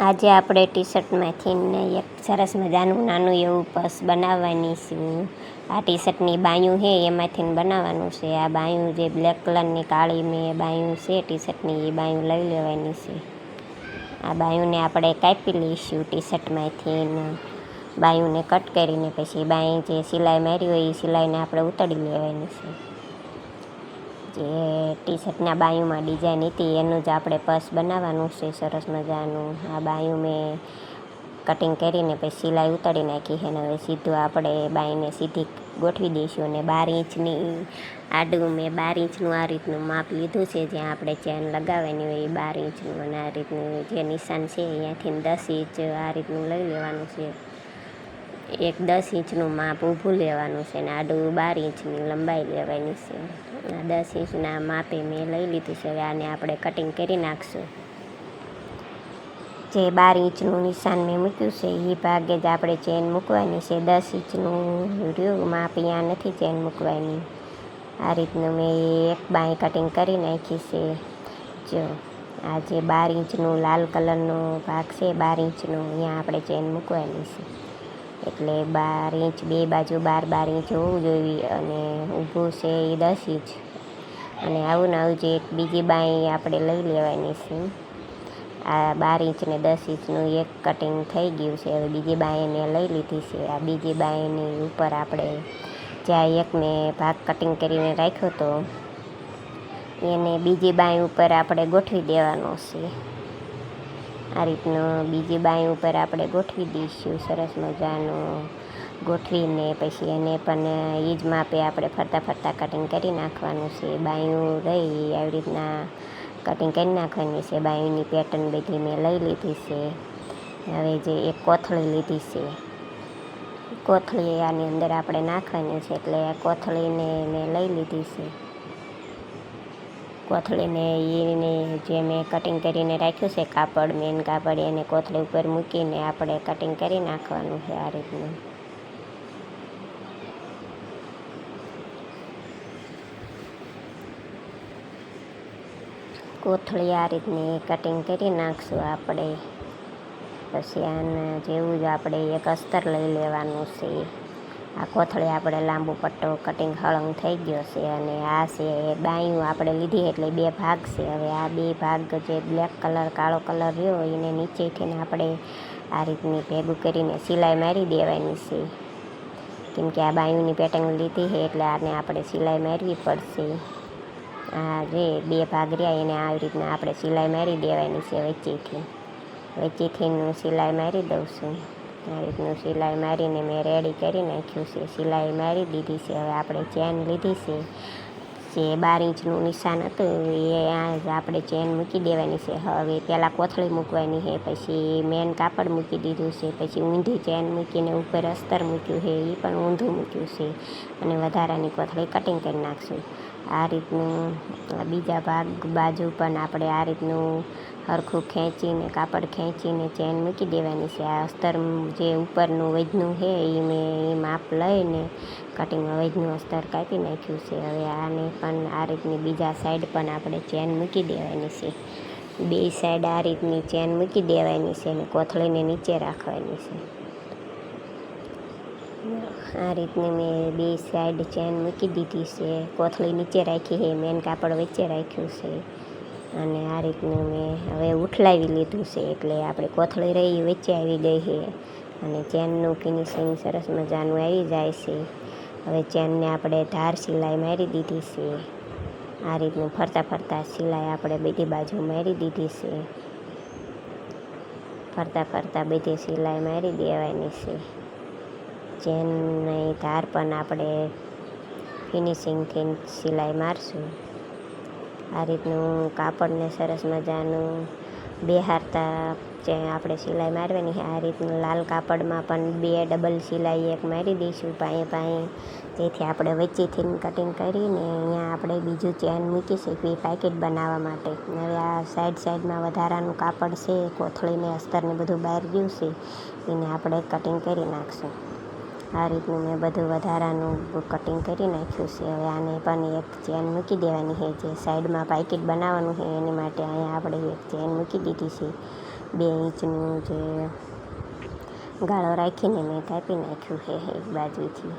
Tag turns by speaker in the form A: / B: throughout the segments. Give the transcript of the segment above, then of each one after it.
A: આજે આપણે ટી શર્ટમાંથી ને એક સરસ મજાનું નાનું એવું પર્સ બનાવવાની છું. આ ટી શર્ટની બાયું છે, એમાંથી બનાવવાનું છે. આ બાયું જે બ્લેક કલરની કાળી મેં બાયું છે ટી શર્ટની એ બાયું લઈ લેવાની છે. આ બાયુંને આપણે કાપી લઈશું ટી શર્ટમાંથી બાયુંને કટ કરીને, પછી બાઈ જે સિલાઈ મારી હોય એ સિલાઈને આપણે ઉતારી લેવાની છે. જે ટી શર્ટના બાયુંમાં ડિઝાઇન હતી, એનું જ આપણે પર્સ બનાવવાનું છે, સરસ મજાનું. આ બાયું મેં કટિંગ કરીને પછી સિલાઈ ઉતારી નાખી છે હવે સીધું આપણે બાઈને સીધી ગોઠવી દઈશું, અને બાર ઇંચની આડું મેં બાર ઇંચનું આ રીતનું માપ લીધું છે, જ્યાં આપણે ચેન લગાવવાની હોય એ બાર ઇંચનું, અને આ રીતનું જે નિશાન છે અહીંયાથી દસ ઇંચ આ રીતનું લઈ લેવાનું છે. એક દસ ઇંચનું માપ ઊભું લેવાનું છે અને આડું બાર ઇંચની લંબાઈ લેવાની છે. દસ ઇંચના માપે મેં લઈ લીધું છે. હવે આને આપણે કટિંગ કરી નાખશું. જે બાર ઇંચનું નિશાન મેં મૂક્યું છે, એ ભાગે જ આપણે ચેન મૂકવાની છે. દસ ઇંચનું રહ્યું, માપ અહીંયા નથી ચેન મૂકવાની. આ રીતનું મેં એક બાંય કટિંગ કરી નાખી છે. જો, આ જે બાર ઇંચનું લાલ કલરનો ભાગ છે, બાર ઇંચનો અહીંયા આપણે ચેન મૂકવાની છે. એટલે બાર ઇંચ, બે બાજુ બાર બાર ઇંચ હોવું જોઈએ અને ઊભું છે એ દસ ઇંચ. અને આવું ને આવું જે બીજી બાઈ આપણે લઈ લેવાની છે, આ બાર ઇંચ ને દસ ઇંચનું એક કટિંગ થઈ ગયું છે. હવે બીજી બાઈને લઈ લીધી છે. આ બીજી બાઈની ઉપર આપણે જ્યાં એક મેં ભાગ કટિંગ કરીને રાખ્યો હતો એને બીજી બાઈ ઉપર આપણે ગોઠવી દેવાનો છે. આ રીતનું બીજી બાઈ ઉપર આપણે ગોઠવી દઈશું, સરસ મજાનું ગોઠવીને પછી એને પણ એ જ માપે આપણે ફરતા ફરતા કટિંગ કરી નાખવાનું છે. બાયું રહી આવી રીતના કટિંગ કરી નાખવાની છે. બાયુંની પેટર્ન બધી મેં લઈ લીધી છે. હવે જે એક કોથળી લીધી છે કોથળી આની અંદર આપણે નાખવાની છે એટલે કોથળીને મેં લઈ લીધી છે. કોથળીને એને જે મેં કટિંગ કરીને રાખ્યું છે, કાપડ મેન કાપડ, એને કોથળી ઉપર મૂકીને આપણે કટિંગ કરી નાખવાનું છે આ રીતનું. કોથળી આ રીતની કટિંગ કરી નાખશું આપણે. પછી આના જેવું જ આપણે એક અસ્તર લઈ લેવાનું છે. આ કોથળી આપણે લાંબુ પટ્ટો કટિંગ હળંગ થઈ ગયો છે અને આ છે એ બાયું આપણે લીધી એટલે બે ભાગ છે. હવે આ બે ભાગ જે બ્લેક કલર કાળો કલર રહ્યો એને નીચેથીને આપણે આ રીતની ભેગું કરીને સિલાઈ મારી દેવાની છે. કેમ કે આ બાયુંની પેટર્ન લીધી છે એટલે આને આપણે સિલાઈ મારવી પડશે. આ જે બે ભાગ રહ્યા એને આવી રીતના આપણે સિલાઈ મારી દેવાની છે વચ્ચેથી. વચ્ચેથી સિલાઈ મારી દઉં છું. આ રીતનું સિલાઈ મારીને મેં રેડી કરી નાખ્યું છે. સિલાઈ મારી દીધી છે. હવે આપણે ચેન લીધી છે. જે બાર ઇંચનું નિશાન હતું, એ આપણે ચેન મૂકી દેવાની છે. હવે પહેલાં કોથળી મૂકવાની છે, પછી મેન કાપડ મૂકી દીધું છે, પછી ઊંધી ચેન મૂકીને ઉપર અસ્તર મૂક્યું છે. એ પણ ઊંધું મૂક્યું છે. અને વધારાની કોથળી કટિંગ કરી નાખશું. આ રીતનું બીજા ભાગ બાજુ પણ આપણે આ રીતનું હરખું ખેંચીને, કાપડ ખેંચીને, ચેન મૂકી દેવાની છે. આ અસ્તર જે ઉપરનું વજનું છે એ મેં એ માપ લઈને કટિંગમાં વજનું અસ્તર કાપી નાખ્યું છે. હવે આને પણ આ રીતની બીજા સાઈડ પણ આપણે ચેન મૂકી દેવાની છે. બે સાઈડ આ રીતની ચેન મૂકી દેવાની છે અને કોથળીને નીચે રાખવાની છે. આ રીતની મેં બે સાઈડ ચેન મૂકી દીધી છે. કોથળી નીચે રાખી છે, મેન કાપડ વચ્ચે રાખ્યું છે. અને આ રીતનું મેં હવે ઉઠલાવી લીધું છે, એટલે આપણે કોથળી રહી વચ્ચે આવી ગઈ છે અને ચેનનું ફિનિશિંગ સરસ મજાનું આવી જાય છે. હવે ચેનને આપણે ધાર સિલાઈ મારી દીધી છે. આ રીતનું ફરતા ફરતા સિલાઈ આપણે બધી બાજુ મારી દીધી છે. ફરતા ફરતા બધી સિલાઈ મારી દેવાની છે. ચેનની ધાર પણ આપણે ફિનિશિંગથી સિલાઈ મારશું. આ રીતનું કાપડને સરસ મજાનું બેહારતા જે આપણે સિલાઈ મારવાની આ રીતનું લાલ કાપડમાં પણ બે ડબલ સિલાઈ એક મારી દઈશું પાએ પાએ તેથી આપણે વચ્ચેથી કટિંગ કરીને અહીંયા આપણે બીજું ચેન મૂકી શકીએ પેકેટ બનાવવા માટે. હવે આ સાઈડ સાઈડમાં વધારાનું કાપડ છે, કોથળીને અસ્તરને બધું બહાર ગયું છે, એને આપણે કટિંગ કરી નાખશું. આ રીતનું મેં બધું વધારાનું કટિંગ કરી નાખ્યું છે. હવે આને પણ એક ચેન મૂકી દેવાની છે. જે સાઈડમાં પાકીટ બનાવવાનું છે, એની માટે અહીંયા આપણે એક ચેન મૂકી દીધી છે. બે ઇંચનું જે ગાળો રાખીને મેં કાપી નાખ્યું છે એક બાજુથી.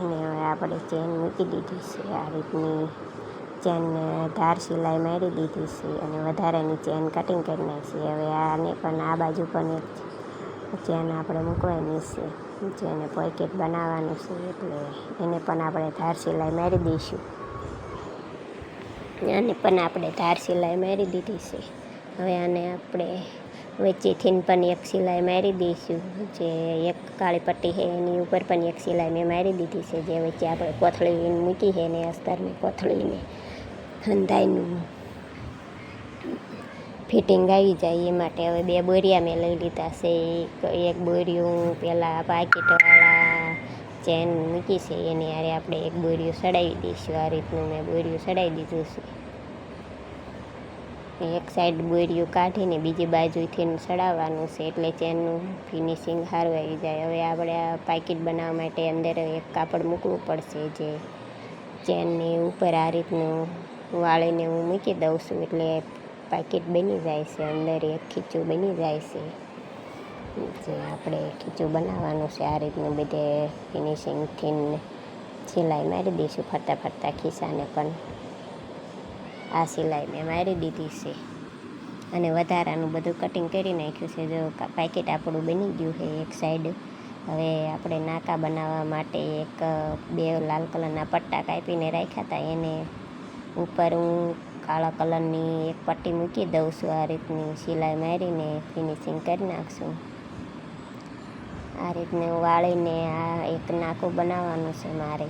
A: એને હવે આપણે ચેન મૂકી દીધી છે. આ રીતની ચેન ધાર સિલાઈ મારી દીધી છે અને વધારાની ચેન કટિંગ કરી નાખી હવે આને પણ આ બાજુ પણ એક ચેન આપણે મૂકવાની છે. જેને પોકેટ બનાવવાનું છે એટલે એને પણ આપણે ધાર સિલાઈ મારી દઈશું. આને પણ આપણે ધાર સિલાઈ મારી દીધી છે. હવે આને આપણે વચ્ચેથી પણ એક સિલાઈ મારી દઈશું. જે એક કાળી પટ્ટી છે એની ઉપર પણ એક સિલાઈ મેં મારી દીધી છે. જે વચ્ચે આપણે કોથળી મૂકી છે ને અસ્તરની કોથળીને હંધાઈનું ફિટિંગ આવી જાય એ માટે હવે બે બોરિયા મેં લઈ લીધા છે. એક બોરિયું પહેલાં પાકીટવાળા ચેન મૂકી છે, એની હારે આપણે એક બોરિયું સડાવી દઈશું. આ રીતનું મેં બોરિયું સડાવી દીધું છે. એક સાઈડ બોરિયું કાઢીને બીજી બાજુથી સડાવવાનું છે, એટલે ચેનનું ફિનિશિંગ સારું આવી જાય. હવે આપણે આ પાકીટ બનાવવા માટે અંદર એક કાપડ મૂકવું પડશે જે ચેનની ઉપર આ રીતનું વાળીને હું મૂકી દઉં છું, એટલે પાકીટ બની જાય છે, અંદર એક ખીચું બની જાય છે. જે આપણે ખીચું બનાવવાનું છે, આ રીતનું બધે ફિનિશિંગથી સિલાઈ મારી દઈશું ફરતા ફરતા ખિસ્સાને પણ. આ સિલાઈ મેં મારી દીધી છે. અને વધારાનું બધું કટિંગ કરી નાખ્યું છે, જો પાકીટ આપણું બની ગયું છે એક સાઈડ હવે આપણે નાકા બનાવવા માટે એક બે લાલ કલરના પટ્ટા કાપીને રાખ્યા હતા એને ઉપર હું કાળા કલરની એક પટ્ટી મૂકી દઉં છું. આ રીતની સિલાઈ મારીને ફિનિશિંગ કરી નાખશું. આ રીતને વાળીને આ એક નાકું બનાવવાનું છે મારે.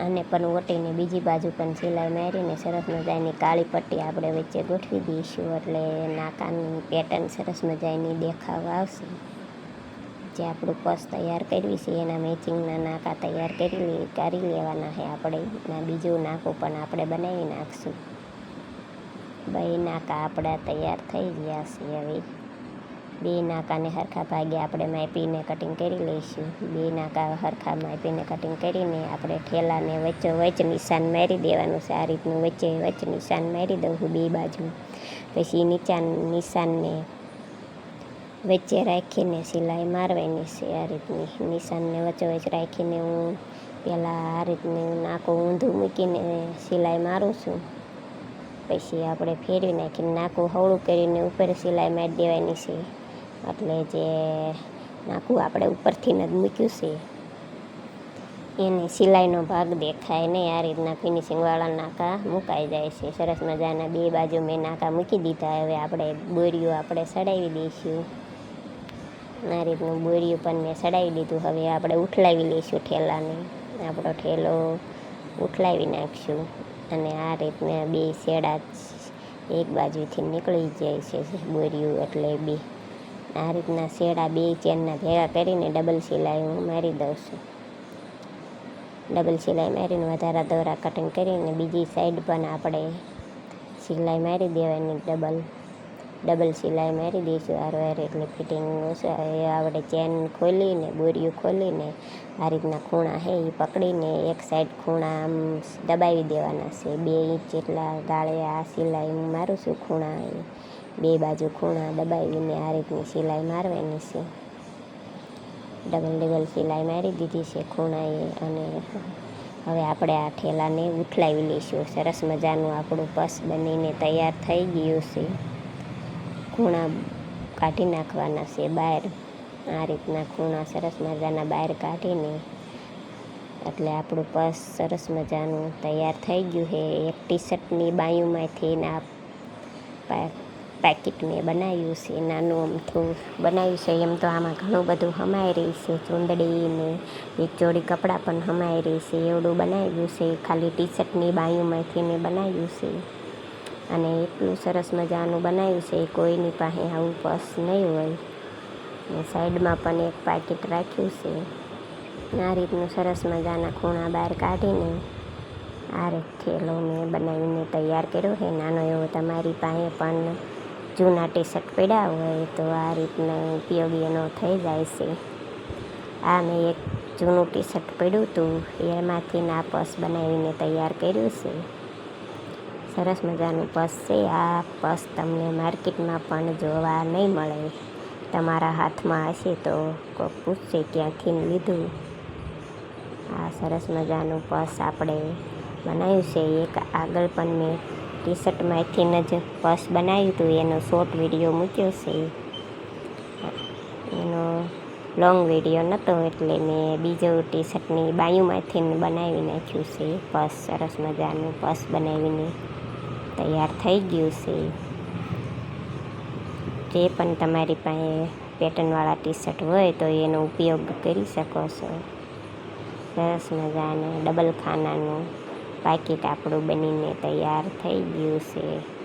A: આને પણ ઓટીને બીજી બાજુ પણ સિલાઈ મારીને સરસ મજાની કાળી પટ્ટી આપણે વચ્ચે ગોઠવી દઈશું. એટલે નાકાની પેટર્ન સરસ મજાની દેખાવ આવશે. જે આપણું પર્સ તૈયાર કરવી છે, એના મેચિંગના નાકા તૈયાર કરી લે, કરી લેવાના છે આપણે ના બીજું નાકું પણ આપણે બનાવી નાખશું. બે નાકા આપણા તૈયાર થઈ ગયા છે હવે. બે નાકાને હરખા ભાગે આપણે માપીને કટિંગ કરી લઈશું. બે નાકા હરખા માપીને કટિંગ કરીને આપણે ઠેલાને વચ્ચે વચ્ચે નિશાન મારી દેવાનું છે. આ રીતનું વચ્ચે વચ્ચે નિશાન મારી દઉં છું બે બાજુ પછી નીચા નિશાનને વચ્ચે રાખીને સિલાઈ મારવાની છે. આ રીતની નિશાનને વચ્ચે વચ્ચે રાખીને હું પહેલાં આ રીતની નાકું ઊંધું મૂકીને સિલાઈ મારું છું. પછી આપણે ફેરવી નાખીને નાકું હળું કરીને ઉપર સિલાઈ મારી દેવાની છે. એટલે જે નાકું આપણે ઉપરથી જ મૂક્યું છે. એને સિલાઈનો ભાગ દેખાય નહીં. આ રીતના ફિનિશિંગવાળા નાકા મુકાઈ જાય છે. સરસ મજાના બે બાજુ મેં નાકા મૂકી દીધા. હવે આપણે બોરીઓ આપણે સડાવી દઈશું. આ રીતનું બોરિયું પણ મેં સડાવી દીધું. હવે આપણે ઉઠલાવી લઈશું ઠેલાને. આપણો ઠેલો ઉઠલાવી નાખશું અને આ રીતના બે શેડા એક બાજુથી નીકળી જાય છે બોરિયું એટલે બે. આ રીતના શેડા બે ચેનના ભેગા કરીને ડબલ સિલાઈ હું મારી દઉં છું. ડબલ સિલાઈ મારીને વધારા દોરા કટિંગ કરીને બીજી સાઈડ પણ આપણે સિલાઈ મારી દેવાની ડબલ. ડબલ સિલાઈ મારી દઈશું. હારવાર એટલે ફિટિંગ આપણે ચેન ખોલીને, બોરીઓ ખોલીને, આ રીતના ખૂણા છે એ પકડીને એક સાઈડ ખૂણા આમ દબાવી દેવાના છે. બે ઇંચ જેટલા ગાળે આ સિલાઈ હું મારું છું ખૂણા એ. બે બાજુ ખૂણા દબાવીને આ રીતની સિલાઈ મારવાની છે. ડબલ ડબલ સિલાઈ મારી દીધી છે ખૂણાએ અને હવે આપણે આ ઠેલાને ઉઠલાવી લઈશું. સરસ મજાનું આપણું પસ બનીને તૈયાર થઈ ગયું છે. ખૂણા કાઢી નાખવાના છે બહાર. આ રીતના ખૂણા સરસ મજાના બહાર કાઢીને એટલે આપણું પર્સ સરસ મજાનું તૈયાર થઈ ગયું છે. એક ટી શર્ટની બાયુમાંથી આ પેકેટ મેં બનાવ્યું છે. નાનું અમથું બનાવ્યું છે. એમ તો આમાં ઘણું બધું હમાઈ રહી છે. ચૂંદડી ને એક જોડી કપડાં પણ હમાઈ રહી છે. એવડું બનાવ્યું છે. ખાલી ટી શર્ટની બાયુમાંથી મેં બનાવ્યું છે. અને એટલું સરસ મજાનું બનાવ્યું છે કોઈની પાસે આવું પર્સ નહીં હોય. ને સાઈડમાં પણ એક પાકીટ રાખ્યું છે. આ રીતનું સરસ મજાના ખૂણા બહાર કાઢીને આ રીત થેલો મેં બનાવીને તૈયાર કર્યો છે. નાનો એવો તમારી પાસે પણ જૂના ટી શર્ટ પડ્યા હોય તો આ રીતના ઉપયોગી એનો થઈ જાય છે. આ મેં એક જૂનું ટી શર્ટ પડ્યું હતું, એમાંથી ના પર્સ બનાવીને તૈયાર કર્યું છે. સરસ મજાનું પર્સ છે આ પર્સ તમને માર્કેટમાં પણ જોવા નહીં મળે. તમારા હાથમાં હશે તો કોઈ પૂછશે ક્યાંથી લીધું. આ સરસ મજાનું પર્સ આપણે બનાવ્યું છે. એક આગળ પણ મેં ટી શર્ટમાંથી જ પર્સ બનાવ્યું હતું. એનો શોર્ટ વીડિયો મૂક્યો છે. એનો લોંગ વીડિયો નહોતો એટલે મેં બીજો ટી શર્ટની બાયુમાંથી બનાવી નાખ્યું છે. પર્સ સરસ મજાનું પર્સ બનાવીને તૈયાર થઈ ગયું છે. જે પણ તમારી પાસે પેટર્નવાળા ટી શર્ટ હોય તો એનો ઉપયોગ કરી શકો છો. સરસ મજાનું ડબલ ખાનાનું પાકીટ આપણું બનીને તૈયાર થઈ ગયું છે.